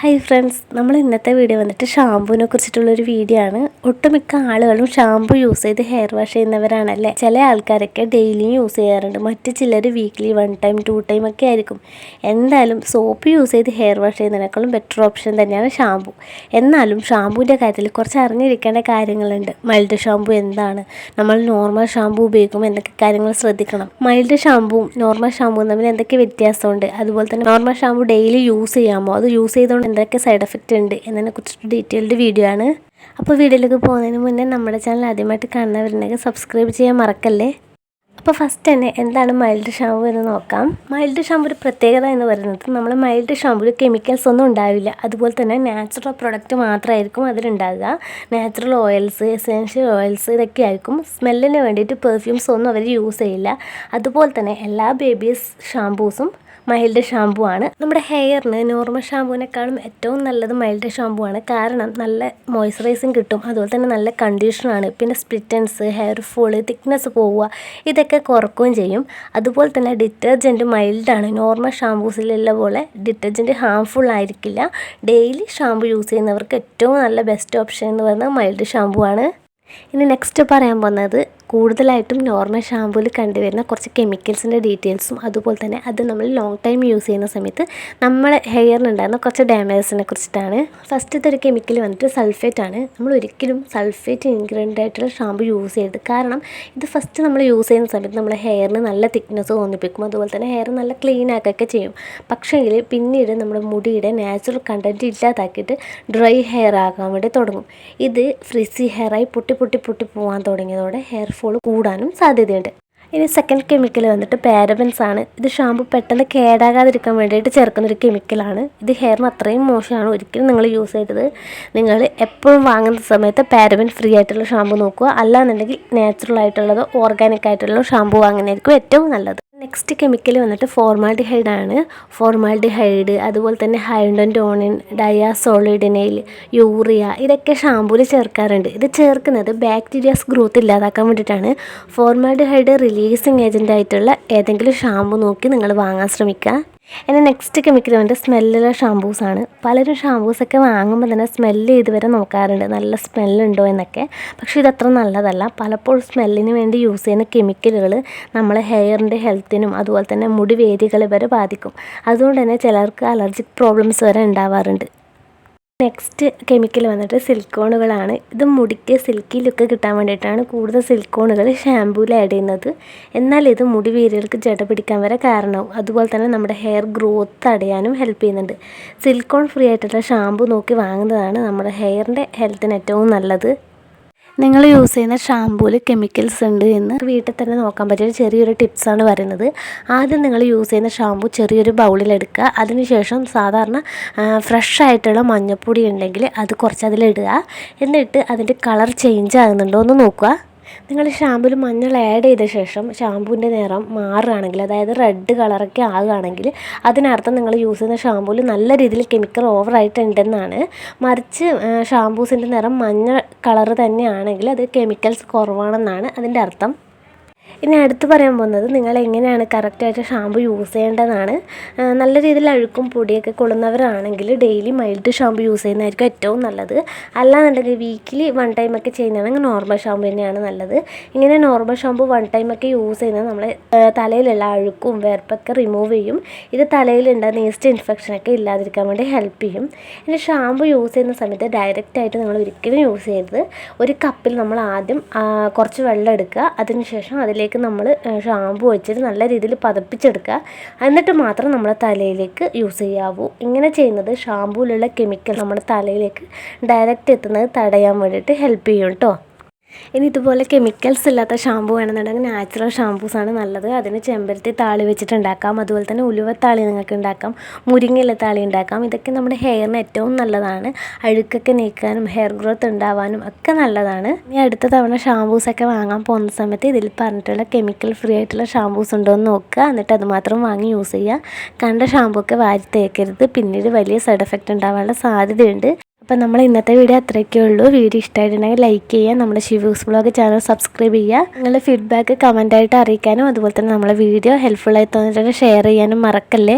Hi friends നമ്മൾ ഇന്നത്തെ video വന്നിട്ട് ഷാമ്പുവിനെ കുറിച്ചിട്ടുള്ളൊരു വീഡിയോ ആണ്. ഒട്ടുമിക്ക ആളുകളും ഷാമ്പു യൂസ് ചെയ്ത് ഹെയർ വാഷ് ചെയ്യുന്നവരാണല്ലേ? ചില ആൾക്കാരൊക്കെ ഡെയിലിയും യൂസ് ചെയ്യാറുണ്ട്. മറ്റ് ചിലർ weekly one time two time ഒക്കെ ആയിരിക്കും. എന്തായാലും സോപ്പ് യൂസ് ചെയ്ത് ഹെയർ വാഷ് ചെയ്യുന്നതിനേക്കാളും ബെറ്റർ ഓപ്ഷൻ തന്നെയാണ് ഷാമ്പു എന്നാലും ഷാമ്പുവിന്റെ കാര്യത്തിൽ കുറച്ച് അറിഞ്ഞിരിക്കേണ്ട കാര്യങ്ങളുണ്ട്. മൈൽഡ് ഷാമ്പു എന്താണ്? നമ്മൾ നോർമൽ ഷാമ്പു ഉപയോഗിക്കുമ്പോൾ എന്തൊക്കെ കാര്യങ്ങൾ ശ്രദ്ധിക്കണം? മൈൽഡ് ഷാമ്പുവും നോർമൽ ഷാമ്പുവും തമ്മിൽ എന്തൊക്കെ വ്യത്യാസമുണ്ട്? അതുപോലെ തന്നെ നോർമൽ ഷാമ്പു ഡെയിലി യൂസ് ചെയ്യാമോ? അത് യൂസ് ചെയ്തുകൊണ്ട് എന്തൊക്കെ സൈഡ് എഫക്റ്റ് ഉണ്ട് എന്നതിനെ കുറിച്ചിട്ട് ഡീറ്റെയിൽഡ് വീഡിയോ ആണ്. അപ്പോൾ വീഡിയോയിലേക്ക് പോകുന്നതിന് മുന്നേ നമ്മുടെ ചാനൽ ആദ്യമായിട്ട് കാണുന്നവരുണ്ടെങ്കിൽ സബ്സ്ക്രൈബ് ചെയ്യാൻ മറക്കല്ലേ? അപ്പോൾ ഫസ്റ്റ് തന്നെ എന്താണ് മൈൽഡ് ഷാമ്പു എന്ന് നോക്കാം. മൈൽഡ് ഷാമ്പു ഒരു പ്രത്യേകത എന്ന് പറയുന്നത് നമ്മൾ മൈൽഡ് ഷാമ്പുവിൽ കെമിക്കൽസ് ഒന്നും ഉണ്ടാവില്ല. അതുപോലെ തന്നെ നാച്ചുറൽ പ്രൊഡക്റ്റ് മാത്രമായിരിക്കും അതിലുണ്ടാകുക നാച്ചുറൽ ഓയിൽസ് എസെൻഷ്യൽ ഓയിൽസ് ഇതൊക്കെ ആയിരിക്കും. സ്മെല്ലിന് വേണ്ടിയിട്ട് പെർഫ്യൂംസ് ഒന്നും അവർ യൂസ് ചെയ്യില്ല. അതുപോലെ തന്നെ എല്ലാ ബേബീസ് ഷാമ്പൂസും മൈൽഡ് ഷാമ്പു ആണ്. നമ്മുടെ ഹെയറിന് നോർമൽ ഷാമ്പുവിനേക്കാളും ഏറ്റവും നല്ലത് മൈൽഡ് ഷാമ്പു ആണ്. കാരണം നല്ല മോയ്സ്ചറൈസിങ് കിട്ടും. അതുപോലെ തന്നെ നല്ല കണ്ടീഷനാണ് പിന്നെ സ്പ്ലിറ്റൻസ് ഹെയർ ഫോൾ തിക്നെസ് പോവുക ഇതൊക്കെ കുറക്കുകയും ചെയ്യും. അതുപോലെ തന്നെ ഡിറ്റർജന്റ് മൈൽഡാണ് നോർമൽ ഷാമ്പൂസിലുള്ള പോലെ ഡിറ്റർജന്റ് ഹാംഫുൾ ആയിരിക്കില്ല. ഡെയിലി ഷാമ്പു യൂസ് ചെയ്യുന്നവർക്ക് ഏറ്റവും നല്ല ബെസ്റ്റ് ഓപ്ഷൻ എന്ന് പറയുന്നത് മൈൽഡ് ഷാമ്പു ആണ്. ഇനി നെക്സ്റ്റ് പറയാൻ പോകുന്നത് കൂടുതലായിട്ടും നോർമൽ ഷാമ്പൂവിൽ കണ്ടുവരുന്ന കുറച്ച് കെമിക്കൽസിന്റെ ഡീറ്റെയിൽസും അതുപോലെ തന്നെ അത് നമ്മൾ ലോങ് ടൈം യൂസ് ചെയ്യുന്ന സമയത്ത് നമ്മുടെ ഹെയറിനുണ്ടാകുന്ന കുറച്ച് ഡാമേജസിനെ കുറിച്ചിട്ടാണ്. ഫസ്റ്റത്തെ ഒരു കെമിക്കൽ വന്നിട്ട് സൾഫേറ്റ് ആണ്. നമ്മൾ ഒരിക്കലും സൾഫേറ്റ് ഇൻഗ്രീഡിയന്റ് ആയിട്ടുള്ള ഷാമ്പു യൂസ് ചെയ്യരുത്. കാരണം ഇത് ഫസ്റ്റ് നമ്മൾ യൂസ് ചെയ്യുന്ന സമയത്ത് നമ്മുടെ ഹെയറിന് നല്ല തിക്നെസ് തോന്നിപ്പിക്കും. അതുപോലെ തന്നെ ഹെയർ നല്ല ക്ലീൻ ആക്കുകയൊക്കെ ചെയ്യും. പക്ഷേങ്കിൽ പിന്നീട് നമ്മുടെ മുടിയുടെ നാച്ചുറൽ കണ്ടന്റ് ഇല്ലാതാക്കിയിട്ട് ഡ്രൈ ഹെയർ ആകാൻ വേണ്ടി തുടങ്ങും. ഇത് ഫ്രിസി ഹെയറായി പൊട്ടി പൊട്ടി പൊട്ടി പോകാൻ തുടങ്ങിയതോടെ ഹെയർ ഫോൾ കൂടാനും സാധ്യതയുണ്ട്. ഇനി സെക്കൻഡ് കെമിക്കൽ വന്നിട്ട് പാരബൻസ് ആണ്. ഇത് ഷാമ്പു പെട്ടെന്ന് കേടാകാതിരിക്കാൻ വേണ്ടിയിട്ട് ചേർക്കുന്ന ഒരു കെമിക്കലാണ് ഇത് ഹെയറിന് അത്രയും മോശമാണ്. ഒരിക്കലും നിങ്ങൾ യൂസ് ചെയ്തത് നിങ്ങൾ എപ്പോഴും വാങ്ങുന്ന സമയത്ത് പാരബൻ ഫ്രീ ആയിട്ടുള്ള ഷാമ്പു നോക്കുക. അല്ലാന്നുണ്ടെങ്കിൽ നാച്ചുറൽ ആയിട്ടുള്ളത് ഓർഗാനിക് ആയിട്ടുള്ള ഷാമ്പു വാങ്ങുന്നതായിരിക്കും ഏറ്റവും നല്ലത്. നെക്സ്റ്റ് കെമിക്കൽ വന്നിട്ട് ഫോർമാൽഡിഹൈഡ് ആണ്. ഫോർമാൽഡിഹൈഡ് അതുപോലെ തന്നെ ഹൈഡന്റോണിൻ ഡയാസോളിഡിനൈൽ യൂറിയ ഇതൊക്കെ ഷാമ്പൂവിൽ ചേർക്കാറുണ്ട്. ഇത് ചേർക്കുന്നത് ബാക്ടീരിയാസ് ഗ്രോത്ത് ഇല്ലാതാക്കാൻ വേണ്ടിയിട്ടാണ്. ഫോർമാൽഡിഹൈഡ് റിലീസിങ് ഏജന്റ് ആയിട്ടുള്ള ഏതെങ്കിലും ഷാമ്പു നോക്കി നിങ്ങൾ വാങ്ങാൻ ശ്രമിക്കുക. ഇനി നെക്സ്റ്റ് കെമിക്കൽ വന്നിട്ട് സ്മെല്ലുള്ള ഷാമ്പൂസാണ് പലരും ഷാമ്പൂസൊക്കെ വാങ്ങുമ്പോൾ തന്നെ സ്മെല്ല് ചെയ്ത് വരെ നോക്കാറുണ്ട്. നല്ല സ്മെല്ലുണ്ടോ എന്നൊക്കെ. പക്ഷേ ഇതത്ര നല്ലതല്ല. പലപ്പോഴും സ്മെല്ലിന് വേണ്ടി യൂസ് ചെയ്യുന്ന കെമിക്കലുകൾ നമ്മളെ ഹെയറിന്റെ ഹെൽത്തിനും അതുപോലെ തന്നെ മുടി വേദികളെ വരെ ബാധിക്കും. അതുകൊണ്ട് തന്നെ ചിലർക്ക് അലർജിക് പ്രോബ്ലംസ് വരെ ഉണ്ടാവാറുണ്ട്. നെക്സ്റ്റ് കെമിക്കൽ വന്നിട്ട് സിലിക്കോണുകളാണ് ഇത് മുടിക്ക് സിൽക്കി ലുക്ക് കിട്ടാൻ വേണ്ടിയിട്ടാണ് കൂടുതൽ സിലിക്കോണുകൾ ഷാമ്പൂവിൽ ആഡ് ചെയ്യുന്നത്. എന്നാൽ ഇത് മുടി വേരുകൾക്ക് ജട പിടിക്കാൻ വരെ കാരണമാവും അതുപോലെ തന്നെ നമ്മുടെ ഹെയർ ഗ്രോത്ത് തടയാനും ഹെൽപ്പ് ചെയ്യുന്നുണ്ട്. സിലിക്കോൺ ഫ്രീ ആയിട്ടുള്ള ഷാമ്പു നോക്കി വാങ്ങുന്നതാണ് നമ്മുടെ ഹെയറിന്റെ ഹെൽത്തിന് ഏറ്റവും നല്ലത്. നിങ്ങൾ യൂസ് ചെയ്യുന്ന ഷാമ്പൂവിൽ കെമിക്കൽസ് ഉണ്ട് എന്ന് വീട്ടിൽ തന്നെ നോക്കാൻ പറ്റിയ ചെറിയൊരു ടിപ്സാണ് പറയുന്നത് ആദ്യം നിങ്ങൾ യൂസ് ചെയ്യുന്ന ഷാമ്പു ചെറിയൊരു ബൗളിൽ എടുക്കുക. അതിനുശേഷം സാധാരണ ഫ്രഷ് ആയിട്ടുള്ള മഞ്ഞൾപ്പൊടി ഉണ്ടെങ്കിൽ അത് കുറച്ച് അതിലിടുക എന്നിട്ട് അതിന്റെ കളർ ചേഞ്ച് ആകുന്നുണ്ടോ എന്ന് നോക്കുക. നിങ്ങൾ ഷാമ്പുവിൽ മഞ്ഞൾ ആഡ് ചെയ്ത ശേഷം ഷാമ്പുവിന്റെ നിറം മാറുകയാണെങ്കിൽ അതായത് റെഡ് കളറൊക്കെ ആകുകയാണെങ്കിൽ അതിനർത്ഥം നിങ്ങൾ യൂസ് ചെയ്യുന്ന ഷാമ്പുവിൽ നല്ല രീതിയിൽ കെമിക്കൽ ഓവറായിട്ടുണ്ടെന്നാണ് മറിച്ച് ഷാമ്പൂസിന്റെ നിറം മഞ്ഞ കളർ തന്നെയാണെങ്കിൽ അത് കെമിക്കൽസ് കുറവാണെന്നാണ് അതിന്റെ അർത്ഥം. ഇനി അടുത്ത് പറയാൻ പോകുന്നത് നിങ്ങൾ എങ്ങനെയാണ് കറക്റ്റായിട്ട് ഷാമ്പു യൂസ് ചെയ്യേണ്ടതാണ്? നല്ല രീതിയിൽ അഴുക്കും പൊടിയൊക്കെ കൊള്ളുന്നവരാണെങ്കിൽ ഡെയിലി മൈൽഡ് ഷാമ്പു യൂസ് ചെയ്യുന്നതായിരിക്കും ഏറ്റവും നല്ലത്. അല്ലാന്നുണ്ടെങ്കിൽ വീക്കിലി വൺ ടൈം ഒക്കെ ചെയ്യുന്നതാണെങ്കിൽ നോർമൽ ഷാമ്പു തന്നെയാണ് നല്ലത്. ഇങ്ങനെ നോർമൽ ഷാമ്പു വൺ ടൈം ഒക്കെ യൂസ് ചെയ്യുന്നത് നമ്മളെ തലയിലുള്ള അഴുക്കും വേർപ്പൊക്കെ റിമൂവ് ചെയ്യും. ഇത് തലയിലുണ്ടാകുന്ന ഈസ്റ്റ് ഇൻഫെക്ഷനൊക്കെ ഇല്ലാതിരിക്കാൻ വേണ്ടി ഹെൽപ്പ് ചെയ്യും. ഇനി ഷാമ്പു യൂസ് ചെയ്യുന്ന സമയത്ത് ഡയറക്റ്റായിട്ട് നിങ്ങൾ ഒരിക്കലും യൂസ് ചെയ്യരുത്. ഒരു കപ്പിൽ നമ്മൾ ആദ്യം കുറച്ച് വെള്ളം എടുക്കുക. അതിനുശേഷം അതിലേക്ക് തലയിലേക്ക് നമ്മൾ ഷാമ്പു വെച്ചിട്ട് നല്ല രീതിയിൽ പതപ്പിച്ചെടുക്കുക. എന്നിട്ട് മാത്രം നമ്മളെ തലയിലേക്ക് യൂസ് ചെയ്യാവൂ. ഇങ്ങനെ ചെയ്യുന്നത് ഷാമ്പുവിലുള്ള കെമിക്കൽ നമ്മുടെ തലയിലേക്ക് ഡയറക്റ്റ് എത്തുന്നത് തടയാൻ വേണ്ടിയിട്ട് ഹെൽപ്പ് ചെയ്യും കേട്ടോ ഇനി ഇതുപോലെ കെമിക്കൽസ് ഇല്ലാത്ത ഷാമ്പു വേണമെന്നുണ്ടെങ്കിൽ നാച്ചുറൽ ഷാമ്പൂസാണ് നല്ലത്. അതിന് ചെമ്പരത്തി താളി വെച്ചിട്ട് ഉണ്ടാക്കാം അതുപോലെ തന്നെ ഉലുവത്താളി നിങ്ങൾക്ക് ഉണ്ടാക്കാം. മുരിങ്ങയില താളി ഉണ്ടാക്കാം. ഇതൊക്കെ നമ്മുടെ ഹെയറിന് ഏറ്റവും നല്ലതാണ്. അഴുക്കൊക്കെ നീക്കാനും ഹെയർ ഗ്രോത്ത് ഉണ്ടാവാനും ഒക്കെ നല്ലതാണ്. ഇനി അടുത്ത തവണ ഷാമ്പൂസൊക്കെ വാങ്ങാൻ പോകുന്ന സമയത്ത് ഇതിൽ പറഞ്ഞിട്ടുള്ള കെമിക്കൽ ഫ്രീ ആയിട്ടുള്ള ഷാമ്പൂസ് ഉണ്ടോ എന്ന് നോക്കുക. എന്നിട്ട് അത് മാത്രം വാങ്ങി യൂസ് ചെയ്യുക. കണ്ട ഷാമ്പൂ ഒക്കെ വാരി തേക്കരുത്. പിന്നീട് വലിയ സൈഡ് എഫക്റ്റ് ഉണ്ടാവാനുള്ള സാധ്യതയുണ്ട്. അപ്പോൾ നമ്മൾ ഇന്നത്തെ വീഡിയോ അത്രയൊക്കെ ഉള്ളൂ. വീഡിയോ ഇഷ്ടമായിട്ടുണ്ടെങ്കിൽ ലൈക്ക് ചെയ്യുക നമ്മുടെ ഷിവൂസ് ബ്ലോഗ് ചാനൽ സബ്സ്ക്രൈബ് ചെയ്യുക. നിങ്ങളുടെ ഫീഡ്ബാക്ക് കമന്റായിട്ട് അറിയിക്കാനും അതുപോലെ തന്നെ നമ്മളെ വീഡിയോ ഹെൽപ്ഫുള്ളായി തോന്നിയിട്ടുണ്ടെങ്കിൽ ഷെയർ ചെയ്യാനും മറക്കല്ലേ?